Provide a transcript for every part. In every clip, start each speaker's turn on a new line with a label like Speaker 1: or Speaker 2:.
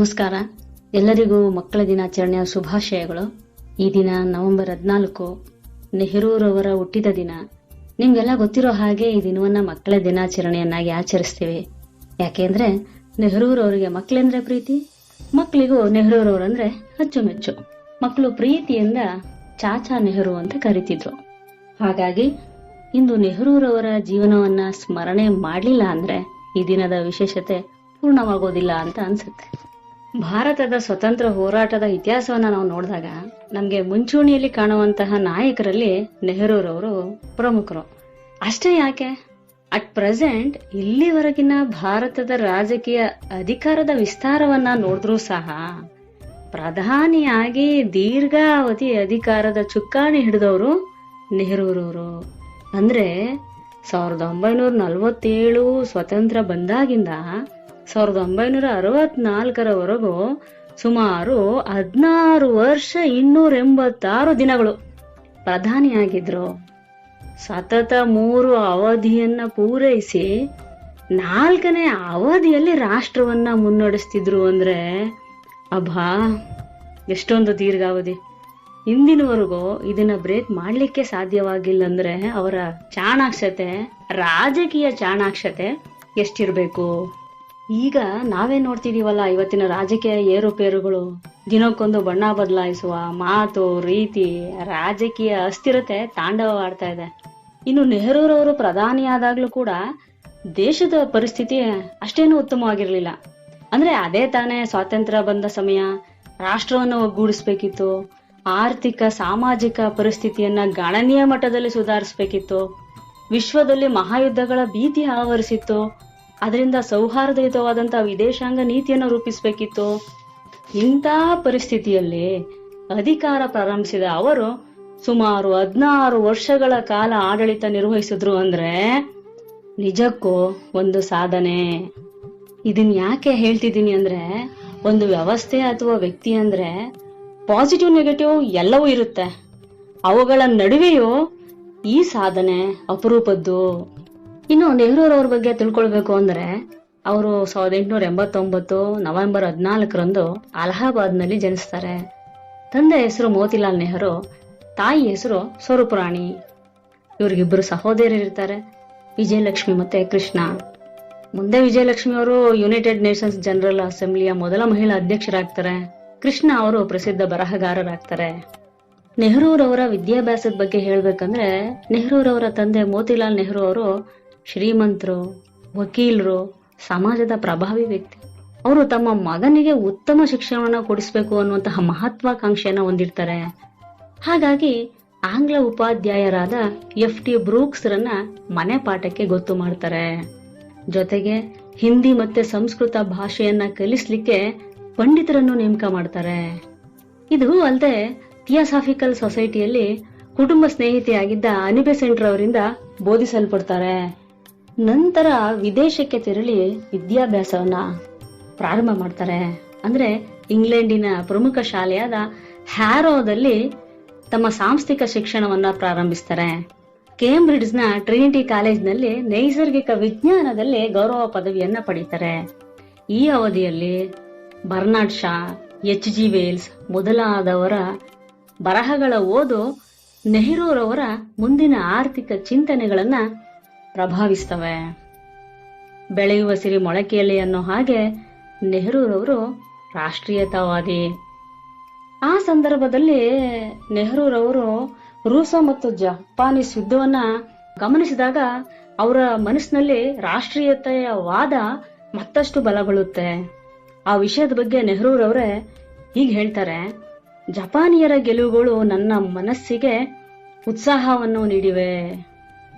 Speaker 1: ನಮಸ್ಕಾರ. ಎಲ್ಲರಿಗೂ ಮಕ್ಕಳ ದಿನಾಚರಣೆಯ ಶುಭಾಶಯಗಳು. ಈ ದಿನ ನವೆಂಬರ್ ಹದಿನಾಲ್ಕು, ನೆಹರೂರವರ ಹುಟ್ಟಿದ ದಿನ. ನಿಮ್ಗೆಲ್ಲ ಗೊತ್ತಿರೋ ಹಾಗೆ ಈ ದಿನವನ್ನ ಮಕ್ಕಳ ದಿನಾಚರಣೆಯನ್ನಾಗಿ ಆಚರಿಸ್ತೀವಿ. ಯಾಕೆಂದ್ರೆ ನೆಹರೂರವರಿಗೆ ಮಕ್ಕಳೆಂದ್ರೆ ಪ್ರೀತಿ, ಮಕ್ಕಳಿಗೂ ನೆಹರೂರವರಂದ್ರೆ ಅಚ್ಚುಮೆಚ್ಚು. ಮಕ್ಕಳು ಪ್ರೀತಿಯಿಂದ ಚಾಚಾ ನೆಹರು ಅಂತ ಕರಿತಿದ್ರು. ಹಾಗಾಗಿ ಇಂದು ನೆಹರೂರವರ ಜೀವನವನ್ನ ಸ್ಮರಣೆ ಮಾಡಲಿಲ್ಲ ಅಂದ್ರೆ ಈ ದಿನದ ವಿಶೇಷತೆ ಪೂರ್ಣವಾಗೋದಿಲ್ಲ ಅಂತ ಅನ್ಸುತ್ತೆ. ಭಾರತದ ಸ್ವತಂತ್ರ ಹೋರಾಟದ ಇತಿಹಾಸವನ್ನ ನಾವು ನೋಡಿದಾಗ ನಮಗೆ ಮುಂಚೂಣಿಯಲ್ಲಿ ಕಾಣುವಂತಹ ನಾಯಕರಲ್ಲಿ ನೆಹರೂರವರು ಪ್ರಮುಖರು. ಅಷ್ಟೇ ಯಾಕೆ? ಅಟ್ ಪ್ರೆಸೆಂಟ್ ಇಲ್ಲಿವರೆಗಿನ ಭಾರತದ ರಾಜಕೀಯ ಅಧಿಕಾರದ ವಿಸ್ತಾರವನ್ನ ನೋಡಿದ್ರೂ ಸಹ ಪ್ರಧಾನಿಯಾಗಿ ದೀರ್ಘಾವಧಿ ಅಧಿಕಾರದ ಚುಕ್ಕಾಣಿ ಹಿಡಿದವರು ನೆಹರೂರವರು. ಅಂದ್ರೆ ಸಾವಿರದ ಒಂಬೈನೂರ ನಲವತ್ತೇಳು ಸ್ವತಂತ್ರ ಬಂದಾಗಿಂದ ಸಾವಿರದ ಒಂಬೈನೂರ ಅರವತ್ನಾಲ್ಕರವರೆಗೂ ಸುಮಾರು ಹದಿನಾರು ವರ್ಷ ಇನ್ನೂರ ಎಂಬತ್ತಾರು ದಿನಗಳು ಪ್ರಧಾನಿಯಾಗಿದ್ರು. ಸತತ ಮೂರು ಅವಧಿಯನ್ನ ಪೂರೈಸಿ ನಾಲ್ಕನೇ ಅವಧಿಯಲ್ಲಿ ರಾಷ್ಟ್ರವನ್ನ ಮುನ್ನಡೆಸ್ತಿದ್ರು ಅಂದ್ರೆ ಅಬ್ಬಾ, ಎಷ್ಟೊಂದು ದೀರ್ಘಾವಧಿ. ಇಂದಿನವರೆಗೂ ಇದನ್ನ ಬ್ರೇಕ್ ಮಾಡ್ಲಿಕ್ಕೆ ಸಾಧ್ಯವಾಗಿಲ್ಲ ಅಂದ್ರೆ ಅವರ ಚಾಣಾಕ್ಷತೆ, ರಾಜಕೀಯ ಚಾಣಾಕ್ಷತೆ ಎಷ್ಟಿರ್ಬೇಕು? ಈಗ ನಾವೇ ನೋಡ್ತಿದೀವಲ್ಲ ಇವತ್ತಿನ ರಾಜಕೀಯ ಏರುಪೇರುಗಳು? ದಿನಕ್ಕೊಂದು ಬಣ್ಣ ಬದಲಾಯಿಸುವ ಮಾತು, ರೀತಿ, ರಾಜಕೀಯ ಅಸ್ಥಿರತೆ ತಾಂಡವವಾಡ್ತಾ ಇದೆ. ಇನ್ನು ನೆಹರೂರವರು ಪ್ರಧಾನಿಯಾದಾಗ್ಲೂ ಕೂಡ ದೇಶದ ಪರಿಸ್ಥಿತಿ ಅಷ್ಟೇನು ಉತ್ತಮವಾಗಿರ್ಲಿಲ್ಲ. ಅಂದ್ರೆ ಅದೇ ತಾನೇ ಸ್ವಾತಂತ್ರ್ಯ ಬಂದ ಸಮಯ, ರಾಷ್ಟ್ರವನ್ನು ಒಗ್ಗೂಡಿಸ್ಬೇಕಿತ್ತು, ಆರ್ಥಿಕ, ಸಾಮಾಜಿಕ ಪರಿಸ್ಥಿತಿಯನ್ನ ಗಣನೀಯ ಮಟ್ಟದಲ್ಲಿ ಸುಧಾರಿಸ್ಬೇಕಿತ್ತು, ವಿಶ್ವದಲ್ಲಿ ಮಹಾಯುದ್ಧಗಳ ಭೀತಿ ಆವರಿಸಿತ್ತು ಅದರಿಂದ ಸೌಹಾರ್ದಯುತವಾದಂತಹ ವಿದೇಶಾಂಗ ನೀತಿಯನ್ನು ರೂಪಿಸಬೇಕಿತ್ತು. ಇಂಥ ಪರಿಸ್ಥಿತಿಯಲ್ಲಿ ಅಧಿಕಾರ ಪ್ರಾರಂಭಿಸಿದ ಅವರು ಸುಮಾರು ಹದಿನಾರು ವರ್ಷಗಳ ಕಾಲ ಆಡಳಿತ ನಿರ್ವಹಿಸಿದ್ರು ಅಂದ್ರೆ ನಿಜಕ್ಕೂ ಒಂದು ಸಾಧನೆ. ಇದನ್ ಯಾಕೆ ಹೇಳ್ತಿದ್ದೀನಿ ಅಂದ್ರೆ ಒಂದು ವ್ಯವಸ್ಥೆ ಅಥವಾ ವ್ಯಕ್ತಿ ಅಂದ್ರೆ ಪಾಸಿಟಿವ್, ನೆಗೆಟಿವ್ ಎಲ್ಲವೂ ಇರುತ್ತೆ. ಅವುಗಳ ನಡುವೆಯೂ ಈ ಸಾಧನೆ ಅಪರೂಪದ್ದು. ಇನ್ನು ನೆಹರೂರವ್ರ ಬಗ್ಗೆ ತಿಳ್ಕೊಳ್ಬೇಕು ಅಂದ್ರೆ ಅವರು ಸಾವಿರದ ಎಂಟುನೂರ ಎಂಬತ್ತೊಂಬತ್ತು ನವೆಂಬರ್ ಹದಿನಾಲ್ಕರಂದು ಅಲಹಾಬಾದ್ನಲ್ಲಿ ಜನಿಸ್ತಾರೆ. ತಂದೆ ಹೆಸರು ಮೋತಿಲಾಲ್ ನೆಹರು, ತಾಯಿ ಹೆಸರು ಸ್ವರೂಪರಾಣಿ. ಇವ್ರಿಗಿಬ್ಬರು ಸಹೋದರಿರ್ತಾರೆ ವಿಜಯಲಕ್ಷ್ಮಿ ಮತ್ತೆ ಕೃಷ್ಣ. ಮುಂದೆ ವಿಜಯಲಕ್ಷ್ಮಿ ಅವರು ಯುನೈಟೆಡ್ ನೇಷನ್ಸ್ ಜನರಲ್ ಅಸೆಂಬ್ಲಿಯ ಮೊದಲ ಮಹಿಳಾ ಅಧ್ಯಕ್ಷರಾಗ್ತಾರೆ. ಕೃಷ್ಣ ಅವರು ಪ್ರಸಿದ್ಧ ಬರಹಗಾರರಾಗ್ತಾರೆ. ನೆಹರೂರವರ ವಿದ್ಯಾಭ್ಯಾಸದ ಬಗ್ಗೆ ಹೇಳ್ಬೇಕಂದ್ರೆ, ನೆಹರೂರವರ ತಂದೆ ಮೋತಿಲಾಲ್ ನೆಹರು ಅವರು ಶ್ರೀಮಂತರು, ವಕೀಲರು, ಸಮಾಜದ ಪ್ರಭಾವಿ ವ್ಯಕ್ತಿ. ಅವರು ತಮ್ಮ ಮಗನಿಗೆ ಉತ್ತಮ ಶಿಕ್ಷಣವನ್ನು ಕೊಡಿಸಬೇಕು ಅನ್ನುವಂತಹ ಮಹತ್ವಾಕಾಂಕ್ಷೆಯನ್ನು ಹೊಂದಿರ್ತಾರೆ. ಹಾಗಾಗಿ ಆಂಗ್ಲ ಉಪಾಧ್ಯಾಯರಾದ ಎಫ್ ಟಿ ಬ್ರೂಕ್ಸ್ರನ್ನ ಮನೆ ಪಾಠಕ್ಕೆ ಗೊತ್ತು ಮಾಡ್ತಾರೆ. ಜೊತೆಗೆ ಹಿಂದಿ ಮತ್ತೆ ಸಂಸ್ಕೃತ ಭಾಷೆಯನ್ನ ಕಲಿಸ್ಲಿಕ್ಕೆ ಪಂಡಿತರನ್ನು ನೇಮಕ ಮಾಡ್ತಾರೆ. ಇದು ಅಲ್ಲದೆ ಥಿಯಾಸಾಫಿಕಲ್ ಸೊಸೈಟಿಯಲ್ಲಿ ಕುಟುಂಬ ಸ್ನೇಹಿತೆಯಾಗಿದ್ದ ಅನಿಬೆಸೆಂಟ್ರ್ ಅವರಿಂದ ಬೋಧಿಸಲ್ಪಡ್ತಾರೆ. ನಂತರ ವಿದೇಶಕ್ಕೆ ತೆರಳಿ ವಿದ್ಯಾಭ್ಯಾಸವನ್ನ ಪ್ರಾರಂಭ ಮಾಡ್ತಾರೆ. ಅಂದ್ರೆ ಇಂಗ್ಲೆಂಡಿನ ಪ್ರಮುಖ ಶಾಲೆಯಾದ ಹ್ಯಾರೋದಲ್ಲಿ ತಮ್ಮ ಸಾಂಸ್ಥಿಕ ಶಿಕ್ಷಣವನ್ನ ಪ್ರಾರಂಭಿಸ್ತಾರೆ. ಕೇಂಬ್ರಿಡ್ಜ್ನ ಟ್ರಿನಿಟಿ ಕಾಲೇಜ್ನಲ್ಲಿ ನೈಸರ್ಗಿಕ ವಿಜ್ಞಾನದಲ್ಲಿ ಗೌರವ ಪದವಿಯನ್ನ ಪಡೀತಾರೆ. ಈ ಅವಧಿಯಲ್ಲಿ Bernard Shaw, H G Wells ಮೊದಲಾದವರ ಬರಹಗಳ ಓದು ನೆಹರೂರವರ ಮುಂದಿನ ಆರ್ಥಿಕ ಚಿಂತನೆಗಳನ್ನ ಪ್ರಭಾವಿಸ್ತವೆ. ಬೆಳೆಯುವ ಸಿರಿ ಮೊಳಕೆಯಲ್ಲಿ ಅನ್ನೋ ಹಾಗೆ ನೆಹರೂರವರು ರಾಷ್ಟ್ರೀಯತಾವಾದಿ. ಆ ಸಂದರ್ಭದಲ್ಲಿ ನೆಹರೂರವರು ರೂಸ ಮತ್ತು ಜಪಾನೀಸ್ ಯುದ್ಧವನ್ನ ಗಮನಿಸಿದಾಗ ಅವರ ಮನಸ್ಸಿನಲ್ಲಿ ರಾಷ್ಟ್ರೀಯತೆಯ ವಾದ ಮತ್ತಷ್ಟು ಬಲಗೊಳ್ಳುತ್ತೆ ಆ ವಿಷಯದ ಬಗ್ಗೆ ನೆಹರೂರವರೇ ಹೀಗೆ ಹೇಳ್ತಾರೆ, ಜಪಾನಿಯರ ಗೆಲುವುಗಳು ನನ್ನ ಮನಸ್ಸಿಗೆ ಉತ್ಸಾಹವನ್ನು ನೀಡಿವೆ.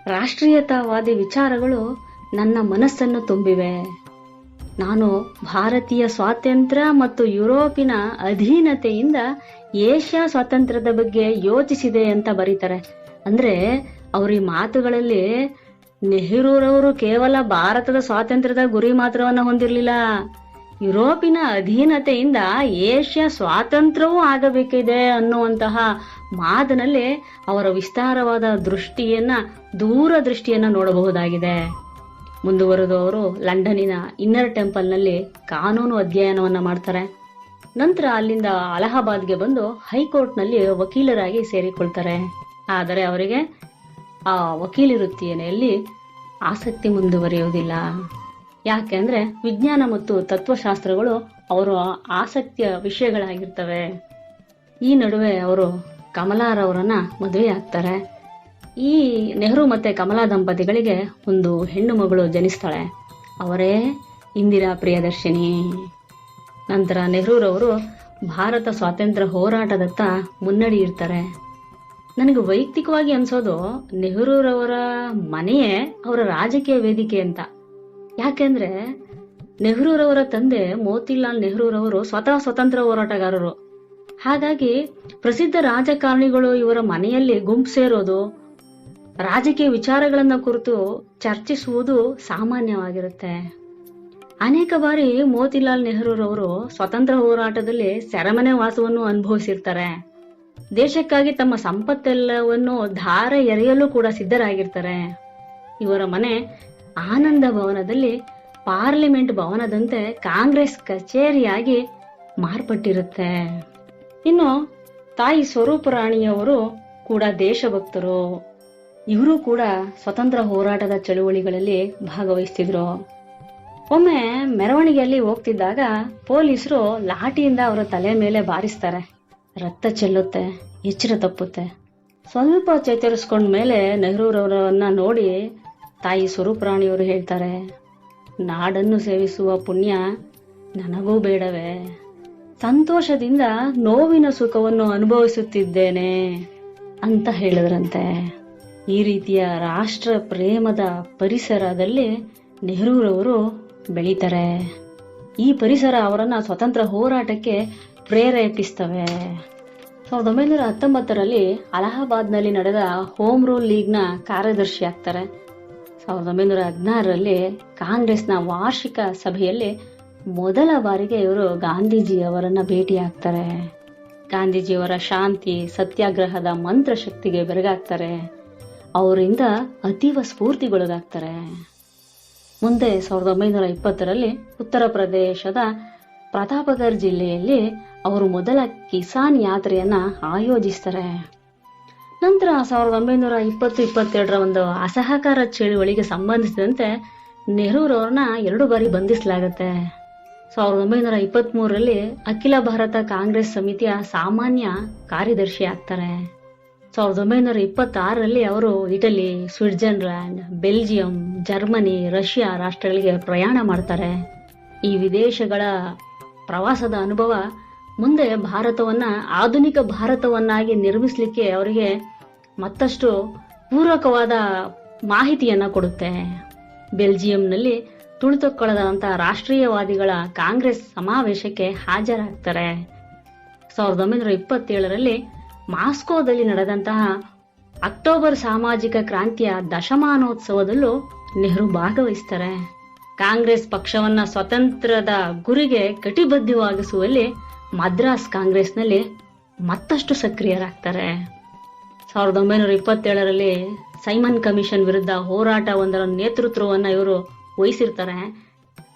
Speaker 1: ರಾಷ್ಟ್ರೀಯತಾವಾದಿ ವಿಚಾರಗಳು ನನ್ನ ಮನಸ್ಸನ್ನು ತುಂಬಿವೆ. ನಾನು ಭಾರತೀಯ ಸ್ವಾತಂತ್ರ್ಯ ಮತ್ತು ಯುರೋಪಿನ ಅಧೀನತೆಯಿಂದ ಏಷ್ಯಾ ಸ್ವಾತಂತ್ರ್ಯದ ಬಗ್ಗೆ ಯೋಚಿಸಿದೆ ಅಂತ ಬರೀತಾರೆ. ಅಂದ್ರೆ ಅವ್ರ ಈ ಮಾತುಗಳಲ್ಲಿ ನೆಹರೂರವರು ಕೇವಲ ಭಾರತದ ಸ್ವಾತಂತ್ರ್ಯದ ಗುರಿ ಮಾತ್ರವನ್ನ ಹೊಂದಿರಲಿಲ್ಲ. ಯುರೋಪಿನ ಅಧೀನತೆಯಿಂದ ಏಷ್ಯಾ ಸ್ವಾತಂತ್ರ್ಯವೂ ಆಗಬೇಕಿದೆ ಅನ್ನುವಂತಹ ಮಾತಿನಲ್ಲಿ ಅವರ ವಿಸ್ತಾರವಾದ ದೃಷ್ಟಿಯನ್ನ ದೂರದೃಷ್ಟಿಯನ್ನ ನೋಡಬಹುದಾಗಿದೆ. ಮುಂದುವರೆದು ಅವರು ಲಂಡನ್ನಿನ ಇನ್ನರ್ ಟೆಂಪಲ್ನಲ್ಲಿ ಕಾನೂನು ಅಧ್ಯಯನವನ್ನ ಮಾಡ್ತಾರೆ. ನಂತರ ಅಲ್ಲಿಂದ ಅಲಹಾಬಾದ್ಗೆ ಬಂದು ಹೈಕೋರ್ಟ್ನಲ್ಲಿ ವಕೀಲರಾಗಿ ಸೇರಿಕೊಳ್ತಾರೆ. ಆದರೆ ಅವರಿಗೆ ಆ ವಕೀಲಿ ವೃತ್ತಿಯಲ್ಲಿ ಆಸಕ್ತಿ ಮುಂದುವರಿಯುವುದಿಲ್ಲ. ಯಾಕೆಂದ್ರೆ ವಿಜ್ಞಾನ ಮತ್ತು ತತ್ವಶಾಸ್ತ್ರಗಳು ಅವರ ಆಸಕ್ತಿಯ ವಿಷಯಗಳಾಗಿರ್ತವೆ. ಈ ನಡುವೆ ಅವರು ಕಮಲಾರವರನ್ನ ಮದುವೆ ಆಗ್ತಾರೆ. ಈ ನೆಹರು ಮತ್ತೆ ಕಮಲಾ ದಂಪತಿಗಳಿಗೆ ಒಂದು ಹೆಣ್ಣು ಮಗಳು ಜನಿಸ್ತಾಳೆ. ಅವರೇ ಇಂದಿರಾ ಪ್ರಿಯದರ್ಶಿನಿ. ನಂತರ ನೆಹರೂರವರು ಭಾರತ ಸ್ವಾತಂತ್ರ್ಯ ಹೋರಾಟದತ್ತ ಮುನ್ನಡಿ ಇರ್ತಾರೆ. ನನಗೆ ವೈಯಕ್ತಿಕವಾಗಿ ಅನ್ಸೋದು, ನೆಹರೂರವರ ಮನೆಯೇ ಅವರ ರಾಜಕೀಯ ವೇದಿಕೆ ಅಂತ. ಯಾಕೆಂದ್ರೆ ನೆಹರೂರವರ ತಂದೆ ಮೋತಿಲಾಲ್ ನೆಹರೂರವರು ಸ್ವತಃ ಸ್ವತಂತ್ರ ಹೋರಾಟಗಾರರು. ಹಾಗಾಗಿ ಪ್ರಸಿದ್ಧ ರಾಜಕಾರಣಿಗಳು ಇವರ ಮನೆಯಲ್ಲಿ ಗುಂಪು ಸೇರೋದು, ರಾಜಕೀಯ ವಿಚಾರಗಳನ್ನ ಕುರಿತು ಚರ್ಚಿಸುವುದು ಸಾಮಾನ್ಯವಾಗಿರುತ್ತೆ. ಅನೇಕ ಬಾರಿ ಮೋತಿಲಾಲ್ ನೆಹರೂರವರು ಸ್ವತಂತ್ರ ಹೋರಾಟದಲ್ಲಿ ಸೆರೆಮನೆ ವಾಸವನ್ನು ಅನುಭವಿಸಿರ್ತಾರೆ. ದೇಶಕ್ಕಾಗಿ ತಮ್ಮ ಸಂಪತ್ತೆಲ್ಲವನ್ನು ಧಾರೆ ಎರೆಯಲು ಕೂಡ ಸಿದ್ಧರಾಗಿರ್ತಾರೆ. ಇವರ ಮನೆ ಆನಂದ ಭವನದಲ್ಲಿ ಪಾರ್ಲಿಮೆಂಟ್ ಭವನದಂತೆ ಕಾಂಗ್ರೆಸ್ ಕಚೇರಿಯಾಗಿ ಮಾರ್ಪಟ್ಟಿರುತ್ತೆ. ಇನ್ನು ತಾಯಿ ಸ್ವರೂಪ ರಾಣಿಯವರು ಕೂಡ ದೇಶಭಕ್ತರು. ಇವರು ಕೂಡ ಸ್ವತಂತ್ರ ಹೋರಾಟದ ಚಳುವಳಿಗಳಲ್ಲಿ ಭಾಗವಹಿಸ್ತಿದ್ರು. ಒಮ್ಮೆ ಮೆರವಣಿಗೆಯಲ್ಲಿ ಹೋಗ್ತಿದ್ದಾಗ ಪೊಲೀಸರು ಲಾಠಿಯಿಂದ ಅವರ ತಲೆ ಮೇಲೆ ಬಾರಿಸ್ತಾರೆ. ರಕ್ತ ಚೆಲ್ಲುತ್ತೆ, ಎಚ್ಚರ ತಪ್ಪುತ್ತೆ. ಸ್ವಲ್ಪ ಚೇತರಿಸ್ಕೊಂಡ ಮೇಲೆ ನೆಹರೂರವರನ್ನ ನೋಡಿ ತಾಯಿ ಸ್ವರೂಪರಾಣಿಯವರು ಹೇಳ್ತಾರೆ, ನಾಡನ್ನು ಸೇವಿಸುವ ಪುಣ್ಯ ನನಗೂ ಬೇಡವೇ. ಸಂತೋಷದಿಂದ ನೋವಿನ ಸುಖವನ್ನು ಅನುಭವಿಸುತ್ತಿದ್ದೇನೆ ಅಂತ ಹೇಳಿದ್ರಂತೆ. ಈ ರೀತಿಯ ರಾಷ್ಟ್ರ ಪ್ರೇಮದ ಪರಿಸರದಲ್ಲಿ ನೆಹರೂರವರು ಬೆಳೀತಾರೆ. ಈ ಪರಿಸರ ಅವರನ್ನ ಸ್ವತಂತ್ರ ಹೋರಾಟಕ್ಕೆ ಪ್ರೇರೇಪಿಸ್ತವೆ. ಸಾವಿರದ ಒಂಬೈನೂರ ಹತ್ತೊಂಬತ್ತರಲ್ಲಿ ಅಲಹಾಬಾದ್ನಲ್ಲಿ ನಡೆದ ಹೋಮ್ ರೂಲ್ ಲೀಗ್ನ ಕಾರ್ಯದರ್ಶಿ ಆಗ್ತಾರೆ ಸಾವಿರದ ಒಂಬೈನೂರ ಹದಿನಾರರಲ್ಲಿ ಕಾಂಗ್ರೆಸ್ನ ವಾರ್ಷಿಕ ಸಭೆಯಲ್ಲಿ ಮೊದಲ ಬಾರಿಗೆ ಇವರು ಗಾಂಧೀಜಿ ಅವರನ್ನ ಭೇಟಿ ಆಗ್ತಾರೆ ಗಾಂಧೀಜಿಯವರ ಶಾಂತಿ, ಸತ್ಯಾಗ್ರಹದ ಮಂತ್ರ ಶಕ್ತಿಗೆ ಬೆರಗಾಗ್ತಾರೆ. ಅವರಿಂದ ಅತೀವ ಸ್ಫೂರ್ತಿಗೊಳಗಾಗ್ತಾರೆ. ಮುಂದೆ ಸಾವಿರದ ಒಂಬೈನೂರ ಇಪ್ಪತ್ತರಲ್ಲಿ ಉತ್ತರ ಪ್ರದೇಶದ ಪ್ರತಾಪಗರ್ ಜಿಲ್ಲೆಯಲ್ಲಿ ಅವರು ಮೊದಲ ಕಿಸಾನ್ ಯಾತ್ರೆಯನ್ನ ಆಯೋಜಿಸ್ತಾರೆ. ನಂತರ ಸಾವಿರದ ಒಂಬೈನೂರ ಇಪ್ಪತ್ತು, ಇಪ್ಪತ್ತೆರಡರ ಒಂದು ಅಸಹಕಾರ ಚಳುವಳಿಗೆ ಸಂಬಂಧಿಸಿದಂತೆ ನೆಹರೂರವ್ರನ್ನ ಎರಡು ಬಾರಿ ಬಂಧಿಸಲಾಗುತ್ತೆ. ಸಾವಿರದ ಒಂಬೈನೂರ ಇಪ್ಪತ್ತ್ ಮೂರರಲ್ಲಿ ಅಖಿಲ ಭಾರತ ಕಾಂಗ್ರೆಸ್ ಸಮಿತಿಯ ಸಾಮಾನ್ಯ ಕಾರ್ಯದರ್ಶಿ ಆಗ್ತಾರೆ. ಸಾವಿರದ ಒಂಬೈನೂರ ಇಪ್ಪತ್ತಾರರಲ್ಲಿ ಅವರು Italy, Switzerland, Belgium, Germany, Russia ರಾಷ್ಟ್ರಗಳಿಗೆ ಪ್ರಯಾಣ ಮಾಡ್ತಾರೆ. ಈ ವಿದೇಶಗಳ ಪ್ರವಾಸದ ಅನುಭವ ಮುಂದೆ ಭಾರತವನ್ನ, ಆಧುನಿಕ ಭಾರತವನ್ನಾಗಿ ನಿರ್ಮಿಸಲಿಕ್ಕೆ ಅವರಿಗೆ ಮತ್ತಷ್ಟು ಪೂರಕವಾದ ಮಾಹಿತಿಯನ್ನು ಕೊಡುತ್ತೆ. ಬೆಲ್ಜಿಯಂನಲ್ಲಿ ತುಳಿತಕ್ಕೊಳದಂತಹ ರಾಷ್ಟ್ರೀಯವಾದಿಗಳ ಕಾಂಗ್ರೆಸ್ ಸಮಾವೇಶಕ್ಕೆ ಹಾಜರಾಗ್ತಾರೆ. ಸಾವಿರದ ಒಂಬೈನೂರ ಇಪ್ಪತ್ತೇಳರಲ್ಲಿ ಮಾಸ್ಕೋದಲ್ಲಿ ನಡೆದಂತಹ ಅಕ್ಟೋಬರ್ ಸಾಮಾಜಿಕ ಕ್ರಾಂತಿಯ ದಶಮಾನೋತ್ಸವದಲ್ಲೂ ನೆಹರು ಭಾಗವಹಿಸ್ತಾರೆ. ಕಾಂಗ್ರೆಸ್ ಪಕ್ಷವನ್ನ ಸ್ವತಂತ್ರದ ಗುರಿಗೆ ಕಟಿಬದ್ಧವಾಗಿಸುವಲ್ಲಿ ಮದ್ರಾಸ್ ಕಾಂಗ್ರೆಸ್ನಲ್ಲಿ ಮತ್ತಷ್ಟು ಸಕ್ರಿಯರಾಗ್ತಾರೆ. ಸಾವಿರದ ಒಂಬೈನೂರ ಇಪ್ಪತ್ತೇಳರಲ್ಲಿ ಸೈಮನ್ ಕಮಿಷನ್ ವಿರುದ್ಧ ಹೋರಾಟ ಒಂದರ ನೇತೃತ್ವವನ್ನ ಇವರು ವಹಿಸಿರ್ತಾರೆ.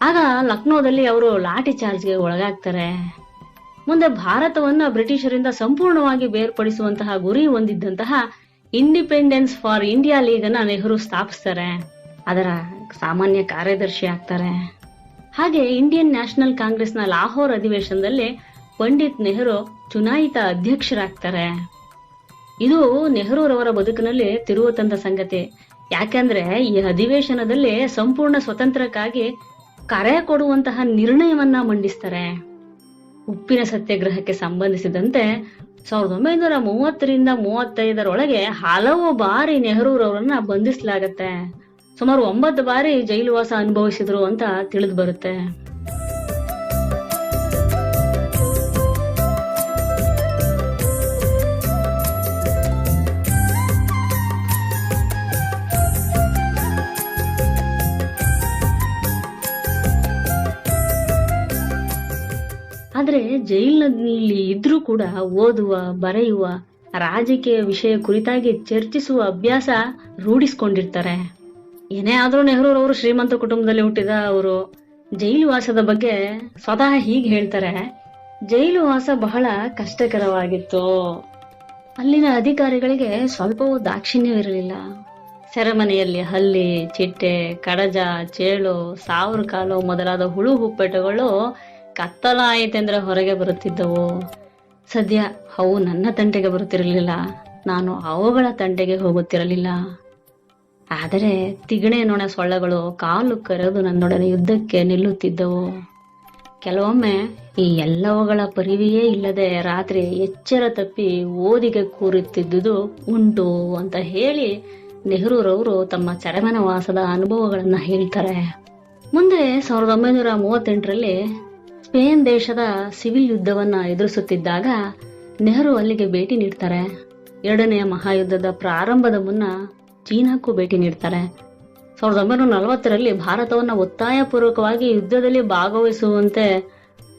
Speaker 1: ಆಗ ಲಕ್ನೋದಲ್ಲಿ ಅವರು ಲಾಠಿ ಚಾರ್ಜ್ಗೆ ಒಳಗಾಗ್ತಾರೆ. ಮುಂದೆ ಭಾರತವನ್ನ ಬ್ರಿಟಿಷರಿಂದ ಸಂಪೂರ್ಣವಾಗಿ ಬೇರ್ಪಡಿಸುವಂತಹ ಗುರಿ ಹೊಂದಿದ್ದಂತಹ ಇಂಡಿಪೆಂಡೆನ್ಸ್ ಫಾರ್ ಇಂಡಿಯಾ ಲೀಗ್ ಅನ್ನ ನೆಹರು ಸ್ಥಾಪಿಸ್ತಾರೆ. ಅದರ ಸಾಮಾನ್ಯ ಕಾರ್ಯದರ್ಶಿ ಆಗ್ತಾರೆ. ಹಾಗೆ ಇಂಡಿಯನ್ ನ್ಯಾಷನಲ್ ಕಾಂಗ್ರೆಸ್ನ ಲಾಹೋರ್ ಅಧಿವೇಶನದಲ್ಲಿ ಪಂಡಿತ್ ನೆಹರು ಚುನಾಯಿತ ಅಧ್ಯಕ್ಷರಾಗ್ತಾರೆ. ಇದು ನೆಹರೂರವರ ಬದುಕಿನಲ್ಲಿ ತಿರುವು ತಂದ ಸಂಗತಿ. ಯಾಕಂದ್ರೆ ಈ ಅಧಿವೇಶನದಲ್ಲಿ ಸಂಪೂರ್ಣ ಸ್ವತಂತ್ರಕ್ಕಾಗಿ ಕರೆ ಕೊಡುವಂತಹ ನಿರ್ಣಯವನ್ನ ಮಂಡಿಸ್ತಾರೆ. ಉಪ್ಪಿನ ಸತ್ಯಾಗ್ರಹಕ್ಕೆ ಸಂಬಂಧಿಸಿದಂತೆ ಸಾವಿರದ ಒಂಬೈನೂರ ಮೂವತ್ತರಿಂದ ಮೂವತ್ತೈದರೊಳಗೆ ಹಲವು ಬಾರಿ ನೆಹರೂರವರನ್ನ ಬಂಧಿಸಲಾಗತ್ತೆ. ಸುಮಾರು ಒಂಬತ್ತು ಬಾರಿ ಜೈಲುವಾಸ ಅನುಭವಿಸಿದ್ರು ಅಂತ ತಿಳಿದು ಬರುತ್ತೆ. ಜೈಲಿನಲ್ಲಿ ಇದ್ರೂ ಕೂಡ ಓದುವ, ಬರೆಯುವ, ರಾಜಕೀಯ ವಿಷಯ ಕುರಿತಾಗಿ ಚರ್ಚಿಸುವ ಅಭ್ಯಾಸ ರೂಢಿಸ್ಕೊಂಡಿರ್ತಾರೆ. ಏನೇ ಆದ್ರೂ ನೆಹರೂರವರು ಶ್ರೀಮಂತ ಕುಟುಂಬದಲ್ಲಿ ಹುಟ್ಟಿದ ಅವರು ಜೈಲು ವಾಸದ ಬಗ್ಗೆ ಸ್ವತಃ ಹೀಗೆ ಹೇಳ್ತಾರೆ. ಜೈಲು ವಾಸ ಬಹಳ ಕಷ್ಟಕರವಾಗಿತ್ತು. ಅಲ್ಲಿನ ಅಧಿಕಾರಿಗಳಿಗೆ ಸ್ವಲ್ಪವೂ ದಾಕ್ಷಿಣ್ಯವಿರಲಿಲ್ಲ ಸೆರೆಮನೆಯಲ್ಲಿ ಹಲ್ಲಿ, ಚಿಟ್ಟೆ, ಕಡಜ, ಚೇಳು, ಸಾವಿರ ಕಾಲು ಮೊದಲಾದ ಹುಳು ಹುಪ್ಪೆಟುಗಳು ಕತ್ತಲ ಆಯಿತೆಂದ್ರೆ ಹೊರಗೆ ಬರುತ್ತಿದ್ದವು? ಸದ್ಯ ಅವು ನನ್ನ ತಂಟೆಗೆ ಬರುತ್ತಿರಲಿಲ್ಲ. ನಾನು ಅವುಗಳ ತಂಟೆಗೆ ಹೋಗುತ್ತಿರಲಿಲ್ಲ. ಆದರೆ ತಿಗಣೆ ನೊಣ ಸೊಳ್ಳೆಗಳು ಕಾಲು ಕರೆದು ನನ್ನೊಡನೆ ಯುದ್ಧಕ್ಕೆ ನಿಲ್ಲುತ್ತಿದ್ದವು. ಕೆಲವೊಮ್ಮೆ ಈ ಎಲ್ಲವುಗಳ ಪರಿವೆಯೇ ಇಲ್ಲದೆ ರಾತ್ರಿ ಎಚ್ಚರ ತಪ್ಪಿ ಓದಿಗೆ ಕೂರುತ್ತಿದ್ದುದು ಉಂಟು ಅಂತ ಹೇಳಿ ನೆಹರೂರವರು ತಮ್ಮ ಚರಮನವಾಸದ ಅನುಭವಗಳನ್ನ ಹೇಳ್ತಾರೆ. ಮುಂದೆ ಸಾವಿರದ ಒಂಬೈನೂರ ಮೂವತ್ತೆಂಟರಲ್ಲಿ ಸ್ಪೇನ್ ದೇಶದ ಸಿವಿಲ್ ಯುದ್ಧವನ್ನು ಎದುರಿಸುತ್ತಿದ್ದಾಗ ನೆಹರು ಅಲ್ಲಿಗೆ ಭೇಟಿ ನೀಡ್ತಾರೆ. ಎರಡನೆಯ ಮಹಾಯುದ್ಧದ ಪ್ರಾರಂಭದ ಮುನ್ನ ಚೀನಾಕ್ಕೂ ಭೇಟಿ ನೀಡ್ತಾರೆ. ಸಾವಿರದ ಒಂಬೈನೂರ ನಲವತ್ತರಲ್ಲಿ ಭಾರತವನ್ನು ಒತ್ತಾಯಪೂರ್ವಕವಾಗಿ ಯುದ್ಧದಲ್ಲಿ ಭಾಗವಹಿಸುವಂತೆ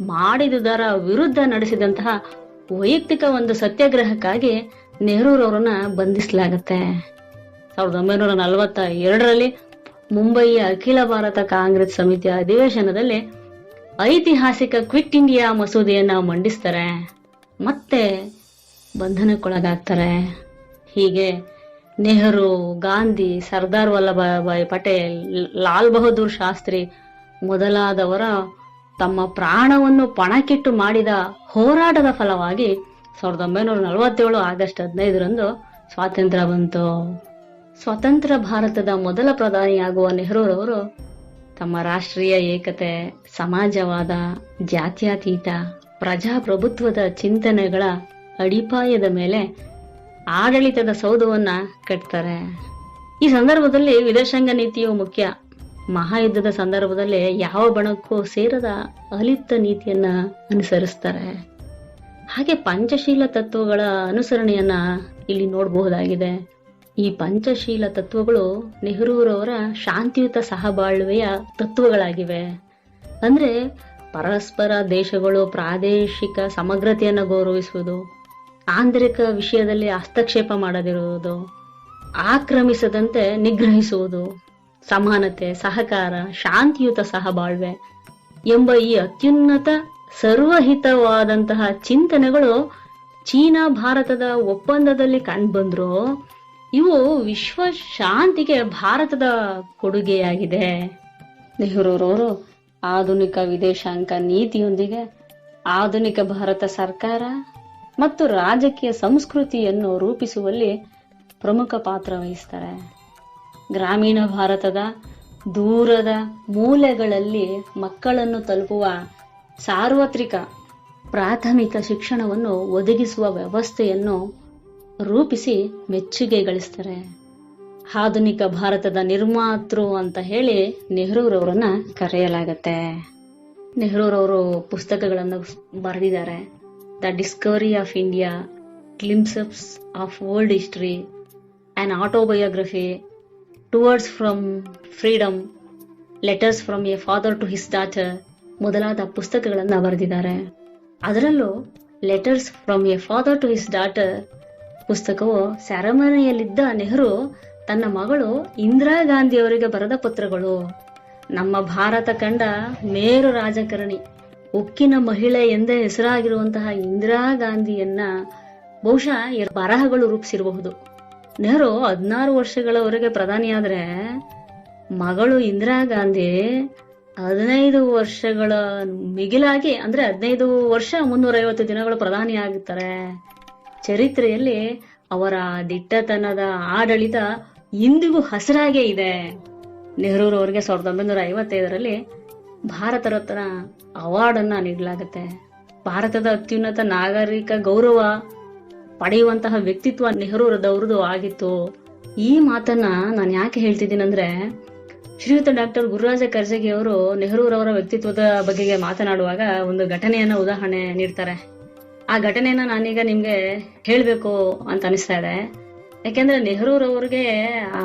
Speaker 1: ಮಾಡಿದುದರ ವಿರುದ್ಧ ನಡೆಸಿದಂತಹ ವೈಯಕ್ತಿಕ ಒಂದು ಸತ್ಯಾಗ್ರಹಕ್ಕಾಗಿ ನೆಹರೂರವರನ್ನ ಬಂಧಿಸಲಾಗತ್ತೆ. ಸಾವಿರದ ಒಂಬೈನೂರ ನಲವತ್ತ ಎರಡರಲ್ಲಿ ಮುಂಬಯಿಯ ಅಖಿಲ ಭಾರತ ಕಾಂಗ್ರೆಸ್ ಸಮಿತಿಯ ಅಧಿವೇಶನದಲ್ಲಿ ಐತಿಹಾಸಿಕ ಕ್ವಿಟ್ ಇಂಡಿಯಾ ಮಸೂದೆಯನ್ನ ಮಂಡಿಸ್ತಾರೆ, ಮತ್ತೆ ಬಂಧನಕ್ಕೊಳಗಾಗ್ತಾರೆ. ಹೀಗೆ ನೆಹರು, ಗಾಂಧಿ, ಸರ್ದಾರ್ ವಲ್ಲಭಾಯಿ ಪಟೇಲ್, ಲಾಲ್ ಬಹದ್ದೂರ್ ಶಾಸ್ತ್ರಿ ಮೊದಲಾದವರ ತಮ್ಮ ಪ್ರಾಣವನ್ನು ಪಣಕ್ಕಿಟ್ಟು ಮಾಡಿದ ಹೋರಾಟದ ಫಲವಾಗಿ ಸಾವಿರದ ಒಂಬೈನೂರ ನಲವತ್ತೇಳು ಆಗಸ್ಟ್ ಹದಿನೈದರಂದು ಸ್ವಾತಂತ್ರ್ಯ ಬಂತು. ಸ್ವತಂತ್ರ ಭಾರತದ ಮೊದಲ ಪ್ರಧಾನಿಯಾಗುವ ನೆಹರೂರವರು ತಮ್ಮ ರಾಷ್ಟ್ರೀಯ ಏಕತೆ, ಸಮಾಜವಾದ, ಜಾತ್ಯತೀತ, ಪ್ರಜಾಪ್ರಭುತ್ವದ ಚಿಂತನೆಗಳ ಅಡಿಪಾಯದ ಮೇಲೆ ಆಡಳಿತದ ಸೌಧವನ್ನ ಕಟ್ತಾರೆ. ಈ ಸಂದರ್ಭದಲ್ಲಿ ವಿದೇಶಾಂಗ ನೀತಿಯು ಮುಖ್ಯ. ಮಹಾಯುದ್ಧದ ಸಂದರ್ಭದಲ್ಲಿ ಯಾವ ಬಣಕ್ಕೂ ಸೇರದ ಅಲಿಪ್ತ ನೀತಿಯನ್ನ ಅನುಸರಿಸ್ತಾರೆ. ಹಾಗೆ ಪಂಚಶೀಲ ತತ್ವಗಳ ಅನುಸರಣೆಯನ್ನ ಇಲ್ಲಿ ನೋಡಬಹುದಾಗಿದೆ. ಈ ಪಂಚಶೀಲ ತತ್ವಗಳು ನೆಹರೂರವರ ಶಾಂತಿಯುತ ಸಹಬಾಳ್ವೆಯ ತತ್ವಗಳಾಗಿವೆ. ಅಂದ್ರೆ ಪರಸ್ಪರ ದೇಶಗಳು ಪ್ರಾದೇಶಿಕ ಸಮಗ್ರತೆಯನ್ನು ಗೌರವಿಸುವುದು, ಆಂತರಿಕ ವಿಷಯದಲ್ಲಿ ಹಸ್ತಕ್ಷೇಪ ಮಾಡದಿರುವುದು, ಆಕ್ರಮಿಸದಂತೆ ನಿಗ್ರಹಿಸುವುದು, ಸಮಾನತೆ, ಸಹಕಾರ, ಶಾಂತಿಯುತ ಸಹಬಾಳ್ವೆ ಎಂಬ ಈ ಅತ್ಯುನ್ನತ ಸರ್ವಹಿತವಾದಂತಹ ಚಿಂತನೆಗಳು ಚೀನಾ ಭಾರತದ ಒಪ್ಪಂದದಲ್ಲಿ ಕಂಡುಬಂದ್ರು ಇವು ವಿಶ್ವ ಶಾಂತಿಗೆ ಭಾರತದ ಕೊಡುಗೆಯಾಗಿದೆ. ನೆಹರೂರವರು ಆಧುನಿಕ ವಿದೇಶಾಂಗ ನೀತಿಯೊಂದಿಗೆ ಆಧುನಿಕ ಭಾರತ ಸರ್ಕಾರ ಮತ್ತು ರಾಜಕೀಯ ಸಂಸ್ಕೃತಿಯನ್ನು ರೂಪಿಸುವಲ್ಲಿ ಪ್ರಮುಖ ಪಾತ್ರ ವಹಿಸ್ತಾರೆ. ಗ್ರಾಮೀಣ ಭಾರತದ ದೂರದ ಮೂಲೆಗಳಲ್ಲಿ ಮಕ್ಕಳನ್ನು ತಲುಪುವ ಸಾರ್ವತ್ರಿಕ ಪ್ರಾಥಮಿಕ ಶಿಕ್ಷಣವನ್ನು ಒದಗಿಸುವ ವ್ಯವಸ್ಥೆಯನ್ನು ರೂಪಿಸಿ ಮೆಚ್ಚುಗೆ ಗಳಿಸ್ತಾರೆ. ಆಧುನಿಕ ಭಾರತದ ನಿರ್ಮಾತೃ ಅಂತ ಹೇಳಿ ನೆಹರೂರವರನ್ನ ಕರೆಯಲಾಗತ್ತೆ. ನೆಹರೂರವರು ಪುಸ್ತಕಗಳನ್ನು ಬರೆದಿದ್ದಾರೆ. The discovery of India glimpses of world history an autobiography, towards from freedom letters from a father to his daughter ಮೊದಲಾದ ಪುಸ್ತಕಗಳನ್ನು ಬರೆದಿದ್ದಾರೆ. ಅದರಲ್ಲೂ letters from a father to his daughter ಪುಸ್ತಕವು ಸೆರೆಮನೆಯಲ್ಲಿದ್ದ ನೆಹರು ತನ್ನ ಮಗಳು ಇಂದಿರಾ ಗಾಂಧಿಯವರಿಗೆ ಬರೆದ ಪತ್ರಗಳು. ನಮ್ಮ ಭಾರತ ಕಂಡ ಮೇರು ರಾಜಕಾರಣಿ, ಉಕ್ಕಿನ ಮಹಿಳೆ ಎಂದೇ ಹೆಸರಾಗಿರುವಂತಹ ಇಂದಿರಾ ಗಾಂಧಿಯನ್ನ ಬಹುಶಃ ಬರಹಗಳು ರೂಪಿಸಿರಬಹುದು. ನೆಹರು ಹದಿನಾರು ವರ್ಷಗಳವರೆಗೆ ಪ್ರಧಾನಿಯಾದ್ರೆ ಮಗಳು ಇಂದಿರಾ ಗಾಂಧಿ ಹದಿನೈದು ವರ್ಷಗಳ ಮಿಗಿಲಾಗಿ, ಅಂದ್ರೆ ಹದಿನೈದು ವರ್ಷ ಮುನ್ನೂರೈವತ್ತು ದಿನಗಳು ಪ್ರಧಾನಿ ಆಗುತ್ತಾರೆ ಚರಿತ್ರೆಯಲ್ಲಿ ಅವರ ದಿಟ್ಟತನದ ಆಡಳಿತ ಇಂದಿಗೂ ಹಸಿರಾಗೇ ಇದೆ. ನೆಹರೂರವರಿಗೆ ಸಾವಿರದ ಒಂಬೈನೂರ ಐವತ್ತೈದರಲ್ಲಿ ಭಾರತ ರತ್ನ ಅವಾರ್ಡ್ ಅನ್ನ ನೀಡಲಾಗುತ್ತೆ. ಭಾರತದ ಅತ್ಯುನ್ನತ ನಾಗರಿಕ ಗೌರವ ಪಡೆಯುವಂತಹ ವ್ಯಕ್ತಿತ್ವ ನೆಹರೂರದವ್ರದ್ದು ಆಗಿತ್ತು. ಈ ಮಾತನ್ನ ನಾನು ಯಾಕೆ ಹೇಳ್ತಿದ್ದೀನಿ ಅಂದ್ರೆ, ಶ್ರೀಯುತ ಡಾಕ್ಟರ್ ಗುರುರಾಜ ಕರ್ಜಗಿ ಅವರು ನೆಹರೂರವರ ವ್ಯಕ್ತಿತ್ವದ ಬಗೆಗೆ ಮಾತನಾಡುವಾಗ ಒಂದು ಘಟನೆಯನ್ನ ಉದಾಹರಣೆ ನೀಡ್ತಾರೆ. ಆ ಘಟನೆಯನ್ನ ನಾನೀಗ ನಿಮ್ಗೆ ಹೇಳ್ಬೇಕು ಅಂತ ಅನಿಸ್ತಾ ಇದೆ. ಯಾಕೆಂದ್ರೆ ನೆಹರೂರವ್ರಿಗೆ ಆ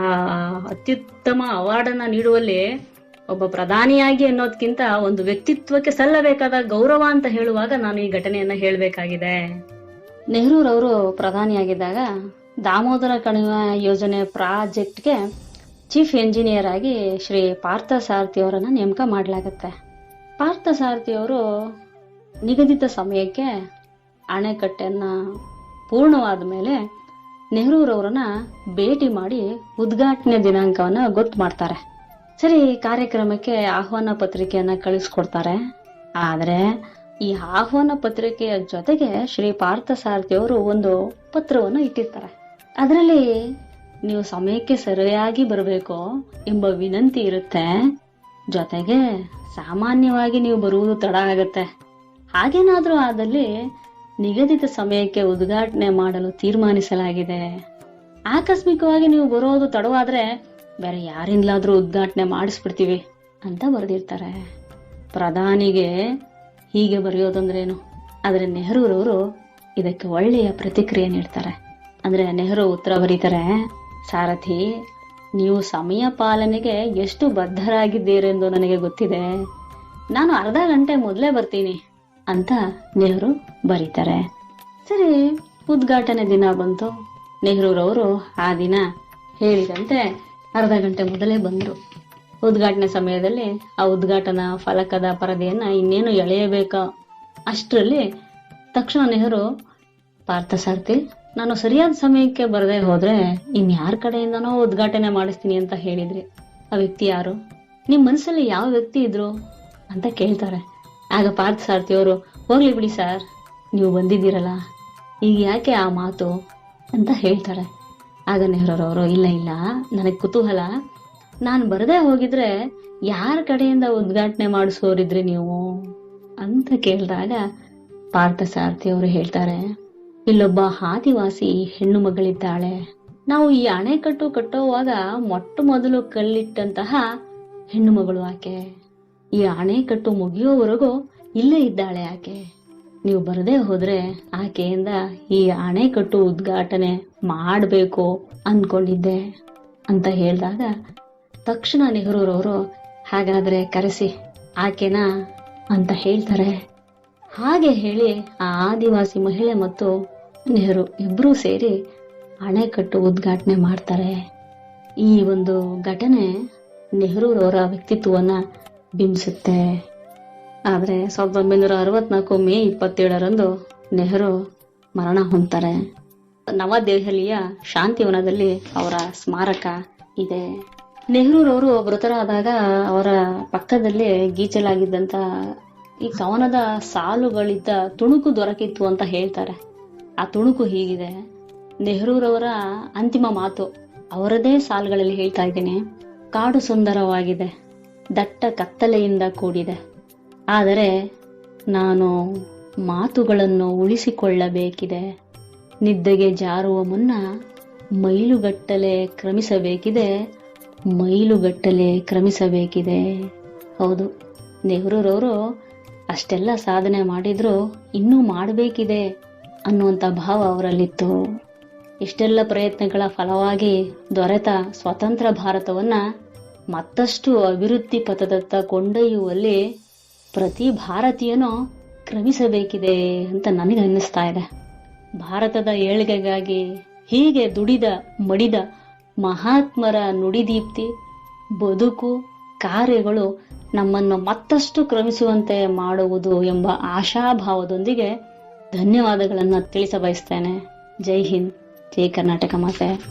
Speaker 1: ಅತ್ಯುತ್ತಮ ಅವಾರ್ಡ್ ಅನ್ನ ನೀಡುವಲ್ಲಿ ಒಬ್ಬ ಪ್ರಧಾನಿಯಾಗಿ ಅನ್ನೋದ್ಕಿಂತ ಒಂದು ವ್ಯಕ್ತಿತ್ವಕ್ಕೆ ಸಲ್ಲಬೇಕಾದ ಗೌರವ ಅಂತ ಹೇಳುವಾಗ ನಾನು ಈ ಘಟನೆಯನ್ನ ಹೇಳ್ಬೇಕಾಗಿದೆ. ನೆಹರೂರವರು ಪ್ರಧಾನಿಯಾಗಿದ್ದಾಗ ದಾಮೋದರ ಕಣಿವೆ ಯೋಜನೆ ಪ್ರಾಜೆಕ್ಟ್ಗೆ ಚೀಫ್ ಎಂಜಿನಿಯರ್ ಆಗಿ ಶ್ರೀ ಪಾರ್ಥ ಸಾರಥಿ ಅವರನ್ನ ನೇಮಕ ಮಾಡಲಾಗುತ್ತೆ. ಪಾರ್ಥ ಸಾರಥಿ ಅವರು ನಿಗದಿತ ಸಮಯಕ್ಕೆ ಅಣೆಕಟ್ಟೆಯನ್ನ ಪೂರ್ಣವಾದ ಮೇಲೆ ನೆಹರೂರವರನ್ನ ಭೇಟಿ ಮಾಡಿ ಉದ್ಘಾಟನೆ ದಿನಾಂಕವನ್ನ ಗೊತ್ತು ಮಾಡ್ತಾರೆ. ಸರಿ ಕಾರ್ಯಕ್ರಮಕ್ಕೆ ಆಹ್ವಾನ ಪತ್ರಿಕೆಯನ್ನು ಕಳಿಸ್ಕೊಡ್ತಾರೆ. ಆದರೆ ಈ ಆಹ್ವಾನ ಪತ್ರಿಕೆಯ ಜೊತೆಗೆ ಶ್ರೀ ಪಾರ್ಥಸಾರಥಿಯವರು ಒಂದು ಪತ್ರವನ್ನು ಇಟ್ಟಿರ್ತಾರೆ. ಅದರಲ್ಲಿ, ನೀವು ಸಮಯಕ್ಕೆ ಸರಿಯಾಗಿ ಬರಬೇಕು ಎಂಬ ವಿನಂತಿ ಇರುತ್ತೆ. ಜೊತೆಗೆ, ಸಾಮಾನ್ಯವಾಗಿ ನೀವು ಬರುವುದು ತಡ ಆಗುತ್ತೆ ಹಾಗೇನಾದರೂ ಆದಲ್ಲಿ ನಿಗದಿತ ಸಮಯಕ್ಕೆ ಉದ್ಘಾಟನೆ ಮಾಡಲು ತೀರ್ಮಾನಿಸಲಾಗಿದೆ. ಆಕಸ್ಮಿಕವಾಗಿ ನೀವು ಬರೋದು ತಡವಾದ್ರೆ ಬೇರೆ ಯಾರಿಂದಲಾದ್ರೂ ಉದ್ಘಾಟನೆ ಮಾಡಿಸ್ಬಿಡ್ತೀವಿ ಅಂತ ಬರೆದಿರ್ತಾರೆ. ಪ್ರಧಾನಿಗೆ ಹೀಗೆ ಬರೆಯೋದಂದ್ರೇನು? ಆದರೆ ನೆಹರೂರವರು ಇದಕ್ಕೆ ಒಳ್ಳೆಯ ಪ್ರತಿಕ್ರಿಯೆ ನೀಡ್ತಾರೆ. ಅಂದರೆ ನೆಹರು ಉತ್ತರ ಬರೀತಾರೆ, ಸಾರಥಿ, ನೀವು ಸಮಯ ಪಾಲನೆಗೆ ಎಷ್ಟು ಬದ್ಧರಾಗಿದ್ದೀರೆಂದು ನನಗೆ ಗೊತ್ತಿದೆ. ನಾನು ಅರ್ಧ ಗಂಟೆ ಮೊದಲೇ ಬರ್ತೀನಿ. ಅಂತ ನೆಹರು ಬರೀತಾರೆ. ಸರಿ, ಉದ್ಘಾಟನೆ ದಿನ ಬಂತು. ನೆಹರೂರವರು ಆ ದಿನ ಹೇಳಿದಂತೆ ಅರ್ಧ ಗಂಟೆ ಮೊದಲೇ ಬಂದರು. ಉದ್ಘಾಟನೆ ಸಮಯದಲ್ಲಿ ಆ ಉದ್ಘಾಟನಾ ಫಲಕದ ಪರದೆಯನ್ನ ಇನ್ನೇನು ಎಳೆಯಬೇಕ? ಅಷ್ಟರಲ್ಲಿ ತಕ್ಷಣ ನೆಹರು ಪಾರ್ಥಸಾರಥಿ ನಾನು ಸರಿಯಾದ ಸಮಯಕ್ಕೆ ಬರದೆ ಹೋದ್ರೆ ಇನ್ಯಾರ ಕಡೆಯಿಂದನೋ ಉದ್ಘಾಟನೆ ಮಾಡಿಸ್ತೀನಿ ಅಂತ ಹೇಳಿದ್ರಿ. ಆ ವ್ಯಕ್ತಿ ಯಾರು? ನಿಮ್ಮ ಮನಸ್ಸಲ್ಲಿ ಯಾವ ವ್ಯಕ್ತಿ ಇದ್ರು? ಅಂತ ಕೇಳ್ತಾರೆ. ಆಗ ಪಾರ್ಥ ಸಾರ್ಥಿಯವರು ಹೋಗ್ಲಿ ಬಿಡಿ ಸರ್ ನೀವು ಬಂದಿದ್ದೀರಲ್ಲ, ಈಗ ಯಾಕೆ ಆ ಮಾತು ಅಂತ ಹೇಳ್ತಾರೆ. ಆಗ ನೆಹರೂರವರು ಇಲ್ಲ ಇಲ್ಲ, ನನಗೆ ಕುತೂಹಲ. ನಾನು ಬರದೇ ಹೋಗಿದ್ರೆ ಯಾರ ಕಡೆಯಿಂದ ಉದ್ಘಾಟನೆ ಮಾಡಿಸೋರಿದ್ರಿ ನೀವು? ಅಂತ ಕೇಳಿದಾಗ ಪಾರ್ಥ ಸಾರ್ಥಿ ಅವರು ಹೇಳ್ತಾರೆ, ಇಲ್ಲೊಬ್ಬ ಆದಿವಾಸಿ ಹೆಣ್ಣು ಮಗಳಿದ್ದಾಳೆ. ನಾವು ಈ ಅಣೆಕಟ್ಟು ಕಟ್ಟುವಾಗ ಮೊಟ್ಟ ಮೊದಲು ಕಲ್ಲಿಟ್ಟಂತಹ ಹೆಣ್ಣು ಮಗಳು ಆಕೆ. ಈ ಅಣೆಕಟ್ಟು ಮುಗಿಯೋವರೆಗೂ ಇಲ್ಲೇ ಇದ್ದಾಳೆ ಆಕೆ. ನೀವು ಬರದೇ ಹೋದ್ರೆ ಆಕೆಯಿಂದ ಈ ಅಣೆಕಟ್ಟು ಉದ್ಘಾಟನೆ ಮಾಡಬೇಕು ಅನ್ಕೊಂಡಿದ್ದೆ ಅಂತ ಹೇಳಿದಾಗ ತಕ್ಷಣ ನೆಹರೂರವರು, ಹಾಗಾದ್ರೆ ಕರೆಸಿ ಆಕೆನ ಅಂತ ಹೇಳ್ತಾರೆ. ಹಾಗೆ ಹೇಳಿ ಆ ಆದಿವಾಸಿ ಮಹಿಳೆ ಮತ್ತು ನೆಹರು ಇಬ್ಬರೂ ಸೇರಿ ಅಣೆಕಟ್ಟು ಉದ್ಘಾಟನೆ ಮಾಡ್ತಾರೆ. ಈ ಒಂದು ಘಟನೆ ನೆಹರೂರವರ ವ್ಯಕ್ತಿತ್ವವನ್ನ ಬಿಂಬಿಸುತ್ತೆ. ಆದರೆ ಸಾವಿರದ ಒಂಬೈನೂರ ಅರವತ್ನಾಲ್ಕು ಮೇ ಇಪ್ಪತ್ತೇಳರಂದು ನೆಹರು ಮರಣ ಹೊಂತಾರೆ ನವದೆಹಲಿಯ ಶಾಂತಿವನದಲ್ಲಿ ಅವರ ಸ್ಮಾರಕ ಇದೆ. ನೆಹರೂರವರು ಮೃತರಾದಾಗ ಅವರ ಪಕ್ಕದಲ್ಲಿ ಗೀಚಲಾಗಿದ್ದಂತ ಈ ಕವನದ ಸಾಲುಗಳಿದ್ದ ತುಣುಕು ದೊರಕಿತ್ತು ಅಂತ ಹೇಳ್ತಾರೆ. ಆ ತುಣುಕು ಹೀಗಿದೆ. ನೆಹರೂರವರ ಅಂತಿಮ ಮಾತು ಅವರದೇ ಸಾಲುಗಳಲ್ಲಿ ಹೇಳ್ತಾ ಇದ್ದೀನಿ. ಕಾಡು ಸುಂದರವಾಗಿದೆ. ದಟ್ಟ ಕತ್ತಲೆಯಿಂದ ಕೂಡಿದೆ. ಆದರೆ ನಾನು ಮಾತುಗಳನ್ನು ಉಳಿಸಿಕೊಳ್ಳಬೇಕಿದೆ. ನಿದ್ದೆಗೆ ಜಾರುವ ಮುನ್ನ ಮೈಲುಗಟ್ಟಲೆ ಕ್ರಮಿಸಬೇಕಿದೆ. ಮೈಲುಗಟ್ಟಲೆ ಕ್ರಮಿಸಬೇಕಿದೆ. ಹೌದು, ನೆಹರೂರವರು ಅಷ್ಟೆಲ್ಲ ಸಾಧನೆ ಮಾಡಿದ್ರು ಇನ್ನೂ ಮಾಡಬೇಕಿದೆ ಅನ್ನುವಂಥ ಭಾವ ಅವರಲ್ಲಿತ್ತು. ಇಷ್ಟೆಲ್ಲ ಪ್ರಯತ್ನಗಳ ಫಲವಾಗಿ ದೊರೆತ ಸ್ವತಂತ್ರ ಭಾರತವನ್ನ ಮತ್ತಷ್ಟು ಅಭಿವೃದ್ಧಿ ಪಥದತ್ತ ಕೊಂಡೊಯ್ಯುವಲ್ಲಿ ಪ್ರತಿ ಭಾರತೀಯನೂ ಕ್ರಮಿಸಬೇಕಿದೆ ಅಂತ ನನಗೆ ಅನ್ನಿಸ್ತಾ ಇದೆ. ಭಾರತದ ಏಳ್ಗೆಗಾಗಿ ಹೀಗೆ ದುಡಿದ, ಮಡಿದ ಮಹಾತ್ಮರ ನುಡಿದೀಪ್ತಿ, ಬದುಕು, ಕಾರ್ಯಗಳು ನಮ್ಮನ್ನು ಮತ್ತಷ್ಟು ಕ್ರಮಿಸುವಂತೆ ಮಾಡುವುದು ಎಂಬ ಆಶಾಭಾವದೊಂದಿಗೆ ಧನ್ಯವಾದಗಳನ್ನು ತಿಳಿಸಬಯಸ್ತೇನೆ. ಜೈ ಹಿಂದ್, ಜೈ ಕರ್ನಾಟಕ ಮಾತೆ.